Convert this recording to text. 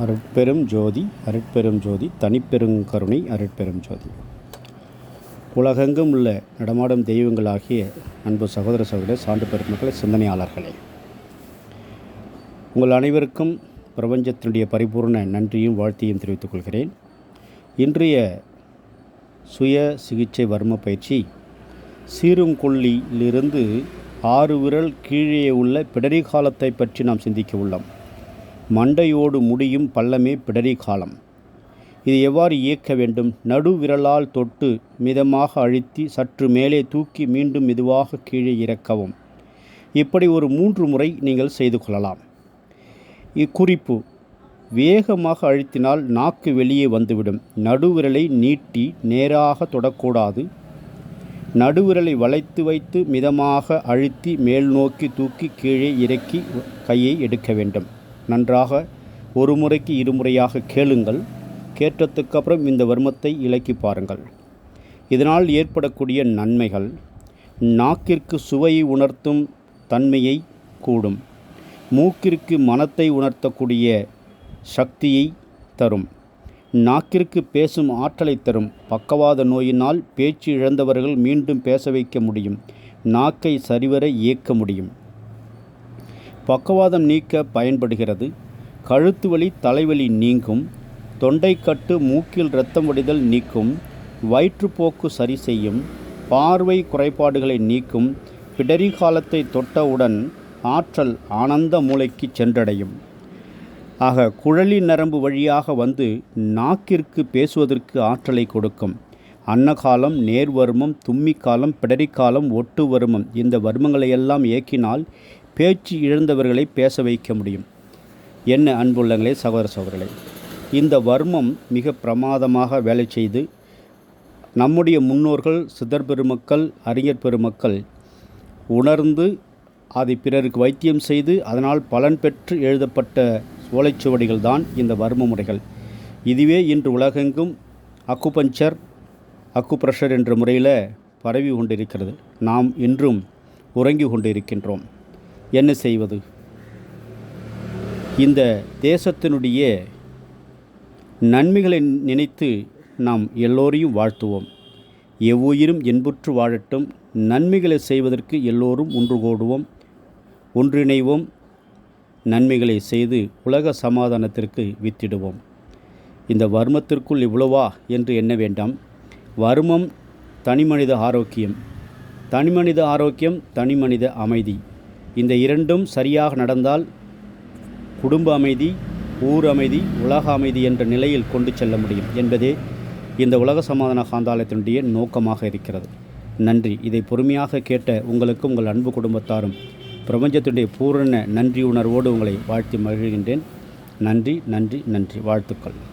அருட்பெரும் ஜோதி அருட்பெரும் ஜோதி தனிப்பெருங்கருணை அருட்பெரும் ஜோதி. உலகெங்கும் உள்ள நடமாடும் தெய்வங்களாகிய அன்பு சகோதர சகோதர சான்று பெருமக்களை சிந்தனையாளர்களே. உங்கள் அனைவருக்கும் பிரபஞ்சத்தினுடைய பரிபூர்ண நன்றியும் வாழ்த்தையும் தெரிவித்துக் கொள்கிறேன். இன்றைய சுய சிகிச்சை வர்ம பயிற்சி சீருங்கொல்லியிலிருந்து ஆறு விரல் கீழே உள்ள பிடரி காலத்தை பற்றி நாம் சிந்திக்க உள்ளோம். மண்டையோடு முடியும் பள்ளமே பிடரி காலம். இது எவ்வாறு இயக்க வேண்டும்? நடுவிரலால் தொட்டு மிதமாக அழுத்தி சற்று மேலே தூக்கி மீண்டும் மெதுவாக கீழே இறக்கவும். இப்படி ஒரு மூன்று முறை நீங்கள் செய்து கொள்ளலாம். இக்குறிப்பு. வேகமாக அழுத்தினால் நாக்கு வெளியே வந்துவிடும். நடுவிரலை நீட்டி நேராக தொடக்கூடாது. நடுவிரலை வளைத்து வைத்து மிதமாக அழுத்தி மேல் நோக்கி தூக்கி கீழே இறக்கி கையை எடுக்க வேண்டும். நன்றாக ஒரு முறைக்கு இருமுறையாக கேளுங்கள். கேட்டதுக்கு அப்புறம் இந்த வர்மத்தை இலக்கி பாருங்கள். இதனால் ஏற்படக்கூடிய நன்மைகள் நாக்கிற்கு சுவையை உணர்த்தும் தன்மையை கூடும். மூக்கிற்கு மனத்தை உணர்த்தக்கூடிய சக்தியை தரும். நாக்கிற்கு பேசும் ஆற்றலை தரும். பக்கவாத நோயினால் பேச்சு இழந்தவர்கள் மீண்டும் பேச வைக்க முடியும். நாக்கை சரிவர இயக்க முடியும். பக்கவாதம் நீக்க பயன்படுகிறது. கழுத்து வலி தலைவலி நீங்கும். தொண்டைக்கட்டு மூக்கில் இரத்தம் வடிதல் நீக்கும். வயிற்றுப்போக்கு சரி செய்யும். பார்வை குறைபாடுகளை நீக்கும். பிடரி காலத்தை தொட்டவுடன் ஆற்றல் ஆனந்த மூளைக்கு சென்றடையும். ஆக குழலி நரம்பு வழியாக வந்து நாக்கிற்கு பேசுவதற்கு ஆற்றலை கொடுக்கும். அன்னகாலம் நேர்வருமம் தும்மிக்காலம் பிடரிக்காலம் ஒட்டு வருமம் இந்த வர்மங்களை எல்லாம் இயக்கினால் பேச்சு இழந்தவர்களை பேச வைக்க முடியும். என்ன அன்புள்ளங்களே சகோதர சகோதரர்களே. இந்த வர்மம் மிக பிரமாதமாக வேலை செய்து நம்முடைய முன்னோர்கள் சித்தர் பெருமக்கள் அறிஞர் பெருமக்கள் உணர்ந்து அதை பிறருக்கு வைத்தியம் செய்து அதனால் பலன் பெற்று எழுதப்பட்ட ஓலைச்சுவடிகள் தான் இந்த வர்ம முறைகள். இதுவே இன்று உலகெங்கும் அக்குபஞ்சர் அக்குப்ரெஷர் என்ற முறையில் பரவி கொண்டிருக்கிறது. நாம் இன்றும் உறங்கி கொண்டிருக்கின்றோம். என்ன செய்வது? இந்த தேசத்தினுடைய நன்மைகளை நினைத்து நாம் எல்லோரையும் வாழ்த்துவோம். எவ்வுயிரும் என்புற்று வாழட்டும். நன்மைகளை செய்வதற்கு எல்லோரும் ஒன்று கூடுவோம். ஒன்றிணைவோம். நன்மைகளை செய்து உலக சமாதானத்திற்கு வித்திடுவோம். இந்த வர்மத்திற்குள் இவ்வளவா என்று எண்ண வேண்டாம். வர்மம் தனிமனித ஆரோக்கியம். தனிமனித ஆரோக்கியம் தனிமனித அமைதி. இந்த இரண்டும் சரியாக நடந்தால் குடும்ப அமைதி ஊர் அமைதி உலக அமைதி என்ற நிலையில் கொண்டு செல்ல முடியும் என்பதே இந்த உலக சமாதான காந்தாலயத்தினுடைய நோக்கமாக இருக்கிறது. நன்றி. இதை பொறுமையாக கேட்ட உங்களுக்கும் உங்கள் அன்பு குடும்பத்தாரும் பிரபஞ்சத்தினுடைய பூரண நன்றி உணர்வோடு உங்களை வாழ்த்தி மகிழ்கின்றேன். நன்றி நன்றி நன்றி. வாழ்த்துக்கள்.